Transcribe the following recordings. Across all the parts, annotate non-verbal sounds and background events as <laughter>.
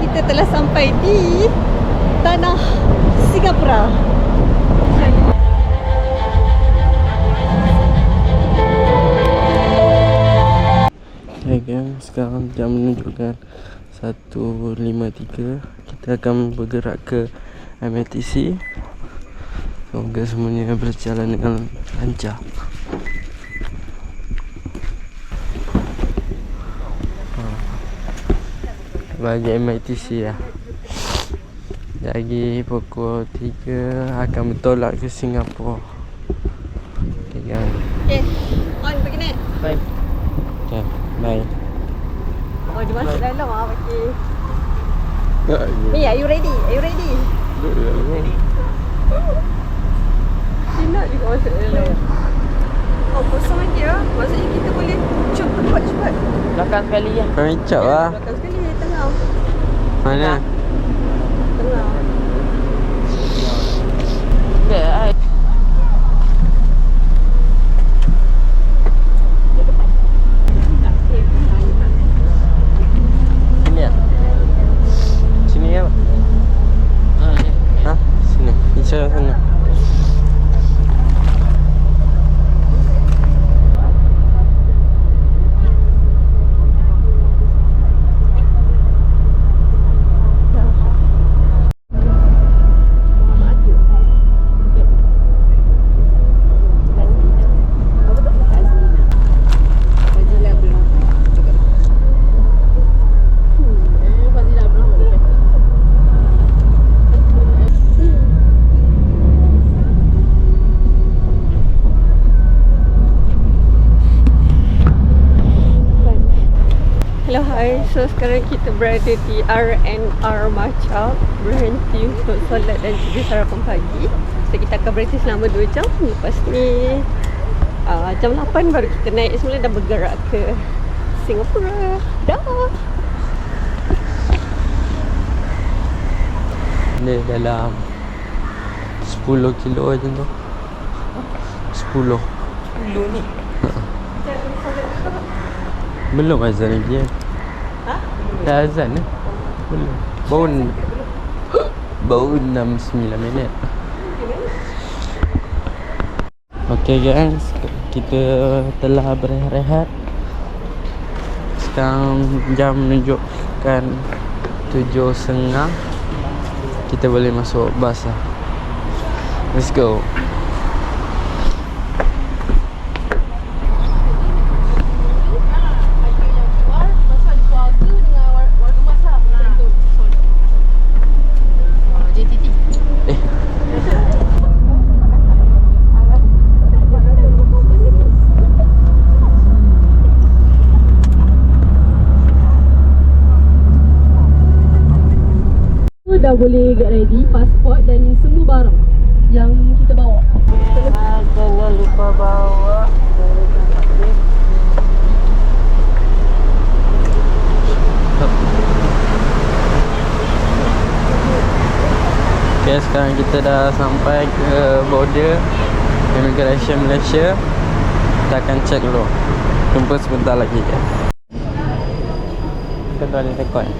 kita telah sampai di tanah Singapura. Okay gang, sekarang jam menunjukkan 1.53 Kita akan bergerak ke MRTC Semoga semuanya berjalan dengan lancar Bagi MRTC lah Lagi pukul 3 akan bertolak ke Singapura Okay gang Okay, on pergi naik. Bye Okay, bye Oh, dia masuk dalam ah pakai. Ya, Ni, are you ready? Are you ready? Cina juga masuk dalam. Oh, kosong lagi ah. Maksudnya kita boleh cepat cepat. Belakang sekali ya. Kau cak lah Belakang sekali tengah. Mana? Tengah. Tak, ai. Sini ya? Sini ya? Ha, ya. Ha? Sini Bicara sana Hello, hi. So sekarang kita berada di RNR Machap Berhenti untuk solat dan juga sarapan pagi. So kita akan berhenti selama 2 jam. Lepas ni uh, Jam 8 baru kita naik. Semula dan bergerak ke Singapura. Dah. Dia dalam 10 kilo je tu. 10 Dulu ni. Belum azan lagi kan? Dah azan eh? Belum Baru Baru 6-9 minit. Okay guys. Kita telah berehat Sekarang jam menunjukkan 7.30 Kita boleh masuk bas lah. Let's go boleh get ready Pasport dan semua barang Yang kita bawa. Jangan lupa bawa Okay, sekarang kita dah sampai ke border Immigration Malaysia Kita akan check dulu. Jumpa sebentar lagi ya. Kita tu ada rekod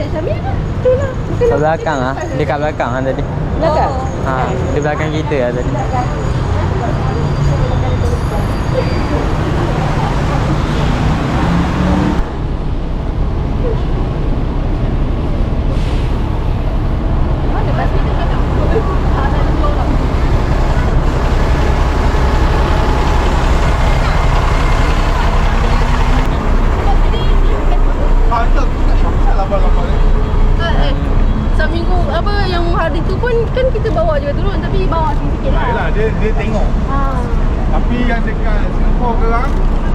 Tak Syamil lah Tu lah Bukan Kat belakang ah, Dekat belakang ah tadi. Belakang? Ha, di belakang kita ah tadi. Eh, Seminggu apa yang hari tu pun kan kita bawa juga turun tapi bawa sikit-sikit lah. Yelah, dia dia tengok. Ha. Tapi yang dekat Singapore sekarang,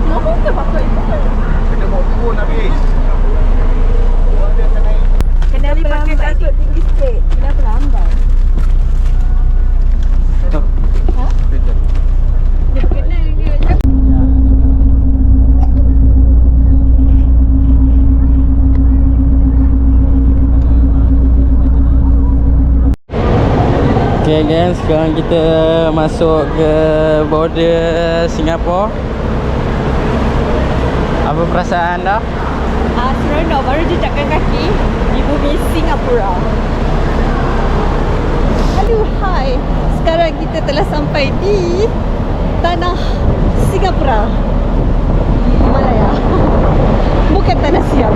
Kenapa kita pakai itu? kena bawa turun habis. Kena pakai kasut tinggi sikit Kenapa lambat Ha? Dia kena ke Okay guys, sekarang kita masuk ke border Singapura. Apa perasaan anda? Ah, seronok baru jejakkan kaki di bumi Singapura. Halo, hai. Sekarang kita telah sampai di tanah Singapura. Malaya. <laughs> Bukan tanah Siam.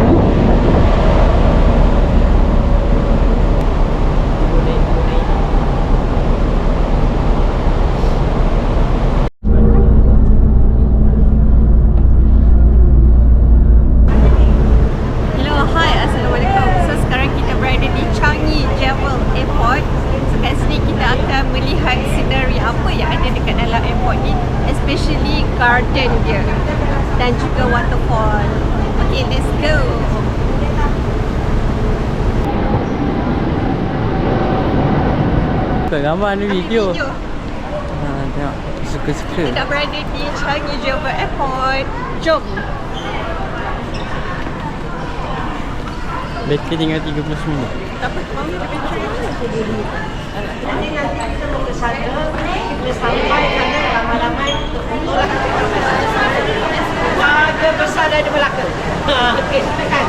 Hello, hi, Assalamualaikum. So sekarang kita berada di Changi Jewel Airport. So kat sini kita akan melihat scenery apa yang ada dekat dalam airport ni, especially garden dia dan juga waterfall. Okay, let's go. Bukan gambar ni video. Video. Ha, tengok. Suka-suka. Kita dah berada di Changi Jewel Airport. Jom. Bateri tinggal 30 minit. Tak apa, mau kita picture Nanti nanti kita mau ke sana, kita sampai sana lama-lama untuk foto lah. Warga besar dari Melaka. Okey, silakan.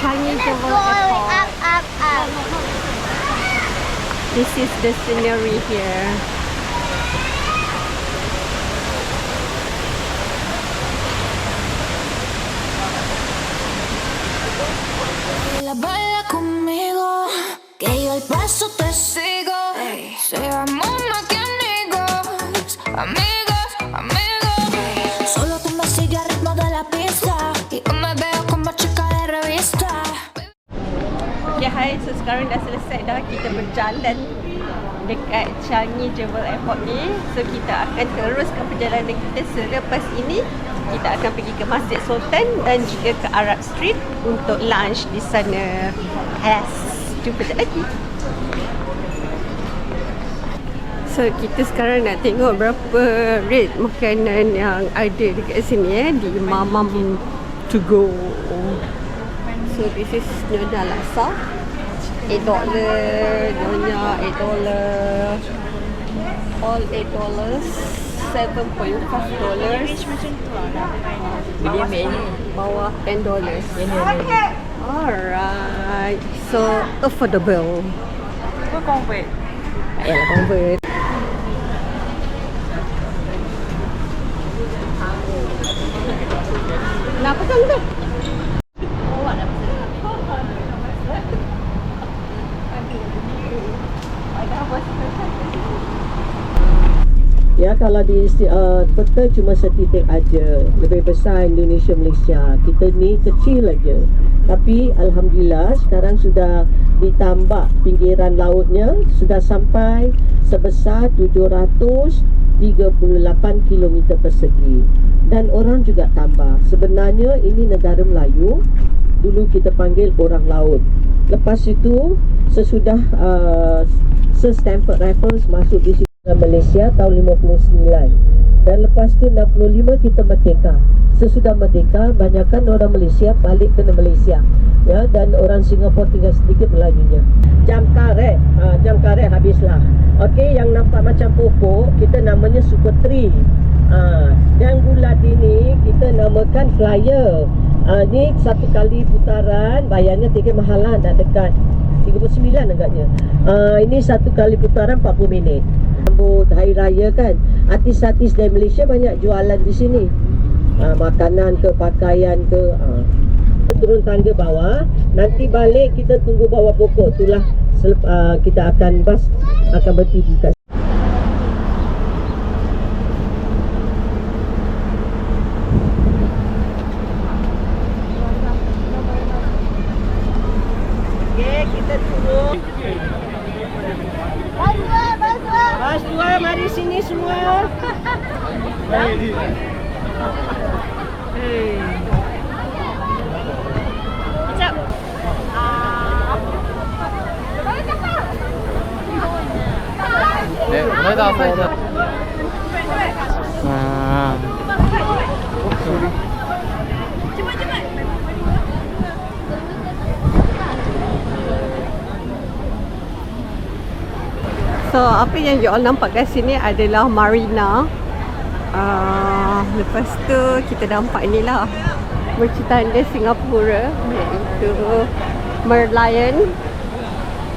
Changi Jewel Airport. up, up. This is the scenery here. Baila conmigo, que yo el paso te sigo. Seamos Hai, so sekarang dah selesai dah kita berjalan dekat Changi Jewel Airport ni. So kita akan teruskan perjalanan kita selepas ini kita akan pergi ke Masjid Sultan dan juga ke Arab Street untuk lunch di sana. Yes, jumpa sekejap lagi. So kita sekarang nak tengok berapa rate makanan yang ada dekat sini eh di Mamam to go. So this is Nyonya Laksa. 8 dollar, Nyonya 8 dollar. All 8 dollars. 7.5 dollars. Bila ambil ni. Bawah 10 dollars. Ini ni. Alright. So affordable. Kau convert. Tak payahlah convert. Nak pegang tu? Ya kalau di uh, peta cuma setitik aja. Lebih besar Indonesia Malaysia. Kita ni kecil aja. Tapi Alhamdulillah sekarang sudah ditambah pinggiran lautnya. Sudah sampai sebesar 738 km persegi. Dan orang juga tambah. Sebenarnya ini negara Melayu. Dulu kita panggil orang laut. Lepas itu sesudah uh, Sir Stamford Raffles masuk di Malaysia tahun 59 dan lepas tu 65 kita merdeka. Sesudah merdeka banyakkan orang Malaysia balik ke Malaysia. Ya dan orang Singapura tinggal sedikit Melayunya jam karet. Ha, jam karet habislah. Okey, yang nampak macam pokok kita namanya super tree. Ha, yang bulat ini kita namakan flyer. Ha, ni satu kali putaran bayarnya tiga mahalan dah dekat. 39 agaknya. Uh, Ini satu kali putaran 40 minit Sambut Hari Raya kan Artis-artis dari Malaysia banyak jualan di sini uh, Makanan ke, pakaian ke uh. Turun tangga bawah Nanti balik kita tunggu bawah pokok Itulah selep, uh, kita akan bas Akan kat Okay, kita turun semua. Eh, boleh tak apa je? Ah. So apa yang you all nampak kat sini adalah marina. Uh, lepas tu kita nampak ni lah bercitanda Singapura iaitu Merlion.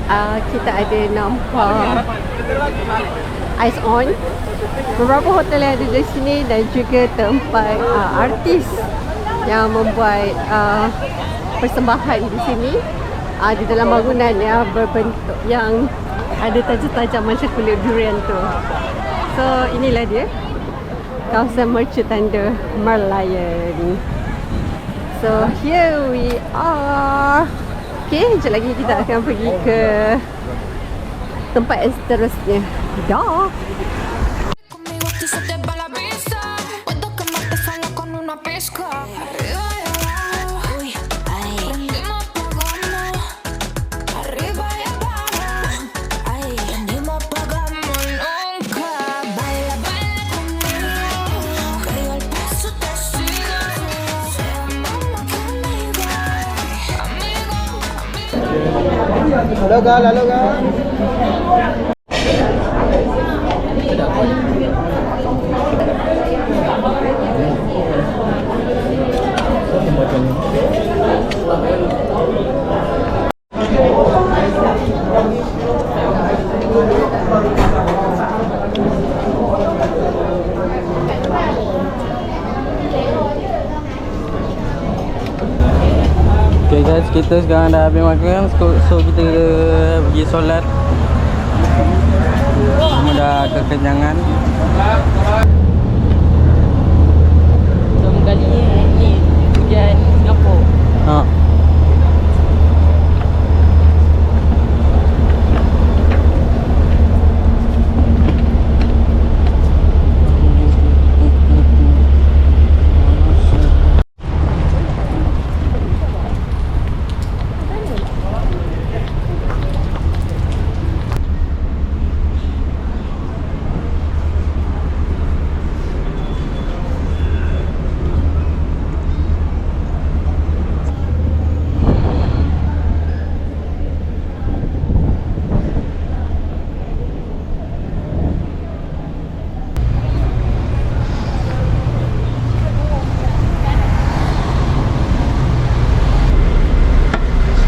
Uh, kita ada nampak Ice On. Beberapa hotel yang ada di sini dan juga tempat uh, artis yang membuat uh, persembahan di sini uh, di dalam bangunan yang berbentuk yang ada tajam-tajam macam kulit durian tu. So inilah dia kawasan merchant tanda Merlion. So here we are. Okay, sekejap lagi kita akan pergi ke tempat seterusnya. Dah. Hello का hello का kita sekarang dah habis makan so, so kita pergi solat. Semua dah kekenyangan Pertama kali ni hujan Singapura. ha.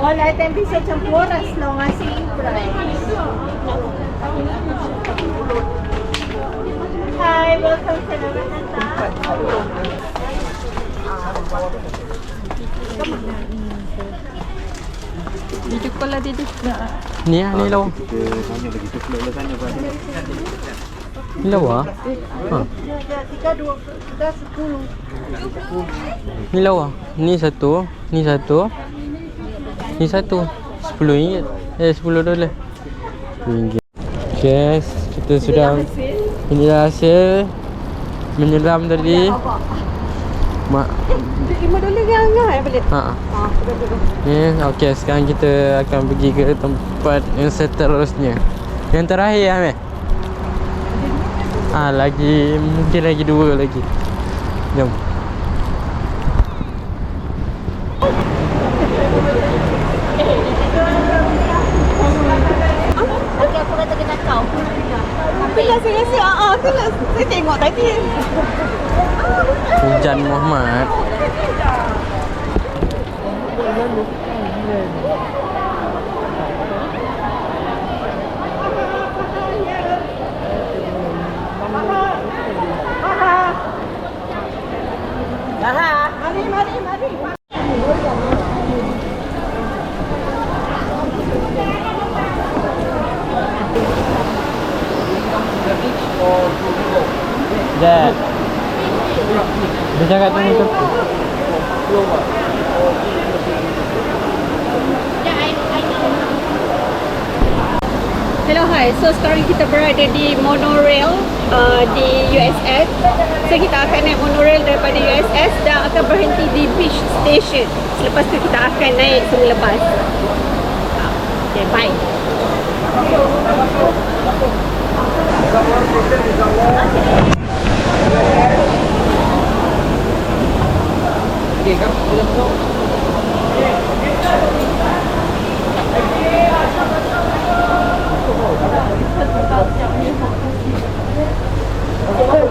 All item bisa campur as long as same price. Hi, welcome to Nagasanta. Video call lah Didi. Ni lah, ni lawa Ni lawa ha. Tiga dua, tiga sepuluh. Ni lawa Ni satu Ni satu Ni satu Sepuluh ringgit Eh sepuluh dolar Sepuluh ringgit Yes Kita sudah Inilah hasil Menyelam tadi Mak Lima dolar yang angah eh balik. Ha Ah, dulu. Ni okey sekarang kita akan pergi ke tempat yang seterusnya. Yang terakhir Amir. Ah lagi mungkin lagi dua lagi. Jom. มาดิมาดิมาดิ berada di monorail uh, di USS. So kita akan naik monorail daripada USS dan akan berhenti di beach station. Selepas tu kita akan naik bas. Ah, Okay, bye.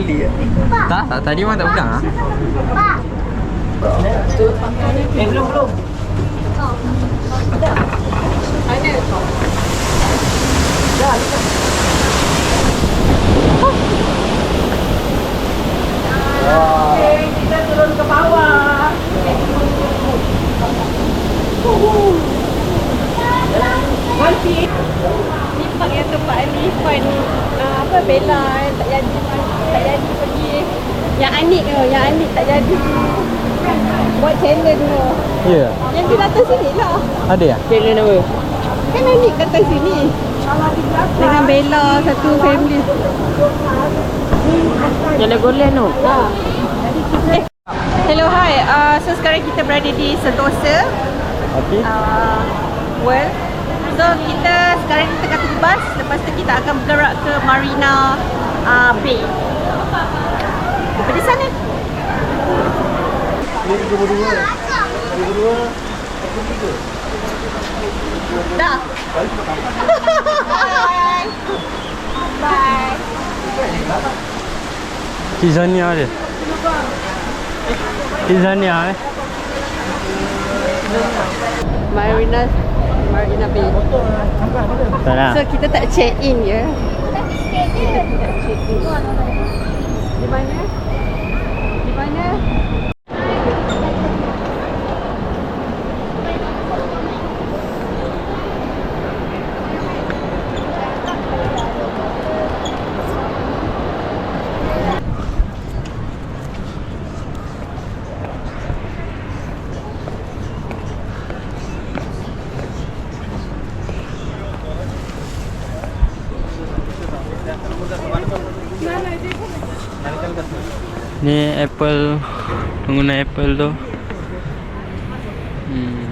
Boleh ya. Tak, tak tadi orang tak pegang ah. Eh belum belum. Ni panggil tempat ni fun uh, apa Bella eh, tak jadi tak jadi pergi yang Anik tu yang Anik tak jadi buat challenge tu Ya. yang dia datang sini lah Ada ya? Channel apa? kan Anik datang sini dengan Bella satu family Channel Golan tu. ha. eh hello hi uh, so sekarang kita berada di Sentosa Okey. uh, well so kita sekarang ni tengah tunggu bas lepas tu kita akan bergerak ke Marina uh, Bay daripada sana dah <laughs> bye Kizania ada. Kizania eh. Marina Marina Bay Tak nak. So kita tak check in ya. Kita tidak check in. Di mana? Di Ni Apple pengguna Apple tu. Hmm.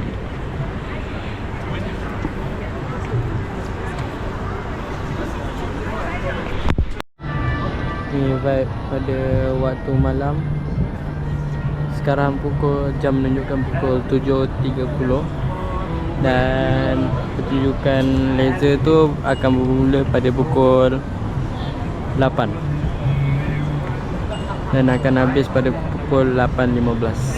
Ni vibe pada waktu malam. Sekarang pukul jam menunjukkan pukul 7.30 dan pertunjukan laser tu akan bermula pada pukul 8 dan akan habis pada pukul 8.15